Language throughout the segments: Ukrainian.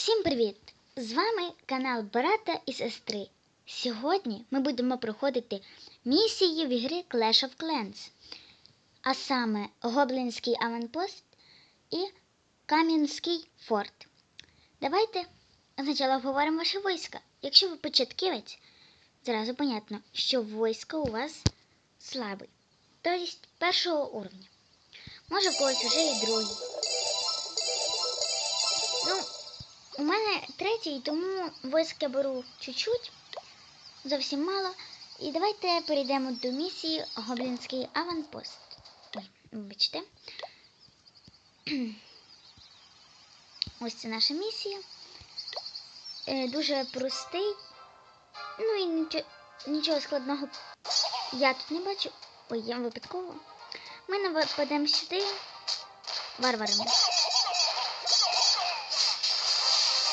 Всім привіт! З вами канал Брата і сестри. Сьогодні ми будемо проходити місії в ігри Clash of Clans, а саме Гоблінський аванпост і Кам'янський форт. Давайте спочатку обговоримо ваше військо. Якщо ви початківець, зразу понятно, що військо у вас слабий, тобто першого уровня. Може в когось вже і другий. У мене третій, тому войск я беру чуть-чуть, зовсім мало. І давайте перейдемо до місії Гоблінський аванпост. Ой, вибачте. Ось це наша місія. Е, дуже простий. Ну і нічого, нічого складного я тут не бачу. Ой, я випадково. Ми нападемо сюди варварами.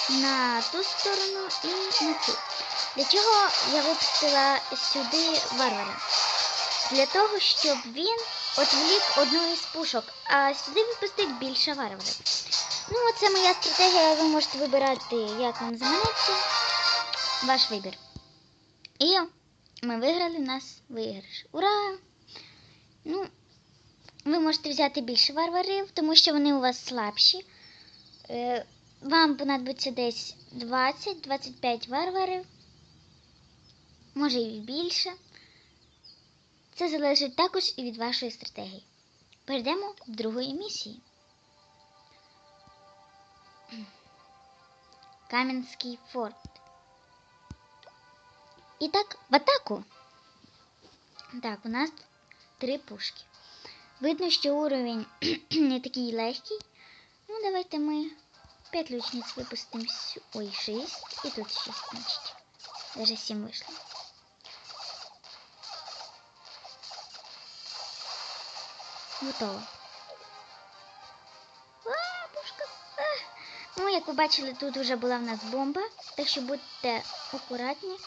На ту сторону і на цю. Для чого я випустила сюди варвара? Для того, щоб він отвлік одну із пушок, а сюди випустить більше варварів. Ну, це моя стратегія, ви можете вибирати, як вам заманеться. Ваш вибір. І ми виграли нас виграш. Ура! Ну, ви можете взяти більше варварів, тому що вони у вас слабші. Вам понадобиться десь 20-25 варварів, може і більше. Це залежить також і від вашої стратегії. Перейдемо до другої місії. Кам'янський форт. І так, в атаку. Так, у нас три пушки. Видно, що уровень не такий легкий. Ну, давайте ми 5 лучниц выпустим. Ой, 6. И тут 6, значит. Даже 7 вышло. Готово. А, пушка. А. Ну, як ви бачили, тут вже була в нас бомба, так що будьте акуратні.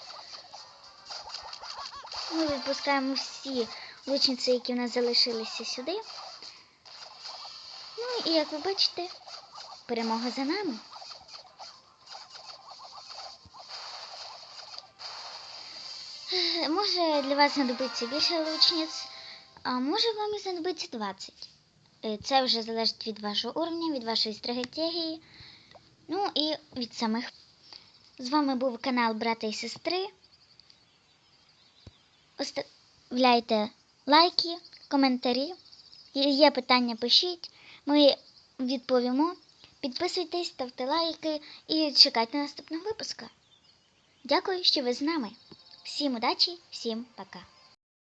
Ми випускаємо всі лучниці, які в нас залишилися сюди. Ну і як ви бачите, перемога за нами. Може для вас знадобиться більше лучниць, а може вам і знадобиться 20. Е, Це вже залежить від вашого уровня, від вашої стратегії, ну і від самих. З вами був канал Брата і сестри. Оставляйте лайки, коментарі. Є питання, пишіть. Ми відповімо. Підписуйтесь, ставте лайки і чекайте наступного випуску. Дякую, що ви з нами. Всім удачі, всім пока.